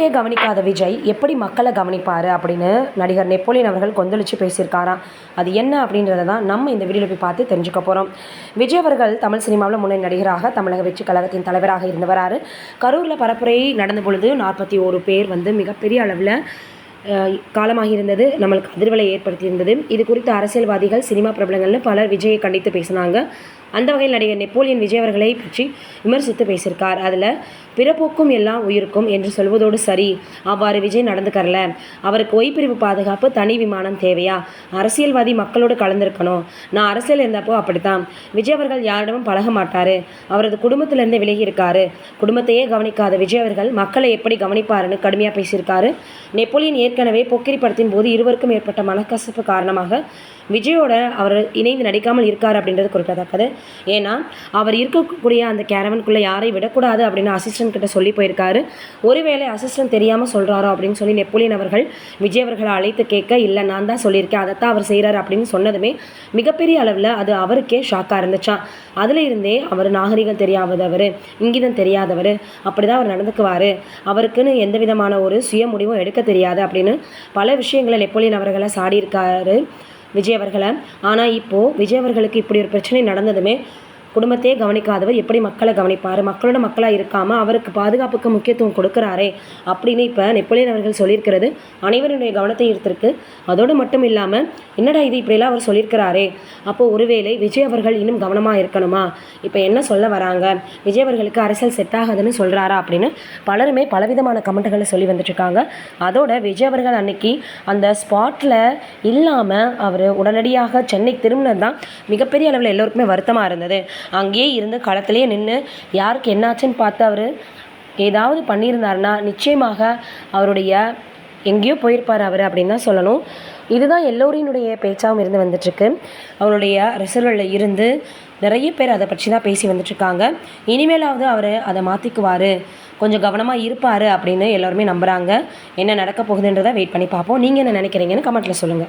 விஜயை கவனிக்காத விஜய் எப்படி மக்களை கவனிப்பார் அப்படின்னு நடிகர் நெப்போலியன் அவர்கள் கொந்தளிச்சு பேசியிருக்காராம். அது என்ன அப்படின்றத தான் நம்ம இந்த வீடியோவில் போய் பார்த்து தெரிஞ்சுக்க போகிறோம் விஜய் அவர்கள் தமிழ் சினிமாவில் முன்னணி நடிகராக தமிழக வெற்றி கழகத்தின் தலைவராக இருந்து வராரு. கரூரில் பரப்புரை நடந்த பொழுது நாற்பத்தி ஓரு பேர் வந்து மிகப்பெரிய அளவில் காலமாக இருந்தது நம்மளுக்கு அதிர்வலை ஏற்படுத்தியிருந்தது. இது குறித்து அரசியல்வாதிகள் சினிமா பிரபலங்கள்னு பலர் விஜயை கண்டித்து பேசினாங்க. அந்த வகையில் நடிகர் நெப்போலியன் விஜய் அவர்களை பற்றி விமர்சித்து பேசியிருக்கார். அதில் பிறப்போக்கும் எல்லாம் உயிருக்கும் என்று சொல்வதோடு சரி அவ்வாறு விஜய் நடந்துக்கரல அவருக்கு ஒய்பிரிவு பாதுகாப்பு தனி விமானம் தேவையா? அரசியல்வாதி மக்களோடு கலந்திருக்கணும். நான் அரசியல் இருந்தப்போ அப்படித்தான். விஜய் அவர்கள் யாரிடமும் பழக மாட்டார். அவரது குடும்பத்திலிருந்து விலகி இருக்காரு. குடும்பத்தையே கவனிக்காத விஜய் அவர்கள் மக்களை எப்படி கவனிப்பாருன்னு கடுமையாக பேசியிருக்காரு. நெப்போலியன் ஏற்கனவே பொக்கிரி படத்தின் போது இருவருக்கும் ஏற்பட்ட மனக்கசப்பு காரணமாக விஜயோட அவர் இணைந்து நடிக்காமல் இருக்கார் அப்படின்றது குறிப்பிடத்தக்கது. ஏன்னா அவர் இருக்கக்கூடிய அந்த கேரவனுக்குள்ளே யாரை விடக்கூடாது அப்படின்னு அசிஸ்டன்ட் கிட்ட சொல்லி போயிருக்காரு. ஒருவேளை அசிஸ்டன்ட் தெரியாமல் சொல்கிறாரோ அப்படின்னு சொல்லி நெப்போலியன் அவர்கள் விஜய் அவர்களை அழைத்து கேட்க இல்லை நான் தான் சொல்லியிருக்கேன் அதைத்தான் அவர் செய்கிறாரு அப்படின்னு சொன்னதுமே மிகப்பெரிய அளவில் அது அவருக்கே ஷாக்காக இருந்துச்சான் அதில் இருந்தே அவர் நாகரிகம் தெரியாதவர் இங்கிதம் தெரியாதவர் அப்படி தான் அவர் நடந்துக்குவார். அவருக்குன்னு எந்த விதமான ஒரு சுய முடிவும் எடுக்க தெரியாது அப்படின்னு பல விஷயங்களை நெப்போலியன் அவர்களை சாடியிருக்காரு. விஜய் அவர்களை. ஆனால் இப்போது விஜய் அவர்களுக்கு இப்படி ஒரு பிரச்சனை நடந்ததுமே குடும்பத்தையே கவனிக்காதவர் எப்படி மக்களை கவனிப்பார்? மக்களோட மக்களாக இருக்காமல் அவருக்கு பாதுகாப்புக்கு முக்கியத்துவம் கொடுக்குறாரே அப்படின்னு இப்போ நெப்போலியன் அவர்கள் சொல்லியிருக்கிறது. அனைவருடைய கவனத்தை ஈர்த்திருக்கு. அதோடு மட்டும் இல்லாமல் என்னடா இது இப்படியெல்லாம் அவர் சொல்லியிருக்கிறாரே? அப்போது ஒருவேளை விஜய் அவர்கள் இன்னும் கவனமாக இருக்கணுமா? இப்போ என்ன சொல்ல வராங்க? விஜய் அவர்களுக்கு அரசியல் செட் ஆகாதுன்னு சொல்கிறாரா அப்படின்னு பலருமே பலவிதமான கமெண்ட்டுகளை சொல்லி வந்துட்டுருக்காங்க. அதோட விஜய் அவர்கள் அன்னைக்கு அந்த ஸ்பாட்டில் இல்லாமல் அவர் உடனடியாக சென்னை திரும்பினது தான் மிகப்பெரிய அளவில் எல்லோருக்குமே வருத்தமாக இருந்தது. அங்கேயே இருந்து களத்திலேயே நின்று யாருக்கு என்னாச்சுன்னு பார்த்து அவர் ஏதாவது பண்ணியிருந்தாருன்னா நிச்சயமாக அவருடைய எங்கேயோ போயிருப்பார் அவர் அப்படின்னு தான் சொல்லணும். இதுதான் எல்லோரினுடைய பேச்சாகவும் இருந்து வந்துட்டுருக்கு. அவருடைய ரசிகர்களில் இருந்து நிறைய பேர் அதை பற்றி தான் பேசி வந்துட்டுருக்காங்க. இனிமேலாவது அவர் அதை மாற்றிக்குவார் கொஞ்சம் கவனமாக இருப்பார் அப்படின்னு எல்லோருமே நம்புகிறாங்க என்ன நடக்க போகுதுன்றதை வெயிட் பண்ணி பார்ப்போம். நீங்கள் என்ன நினைக்கிறீங்கன்னு கமெண்ட்டில் சொல்லுங்கள்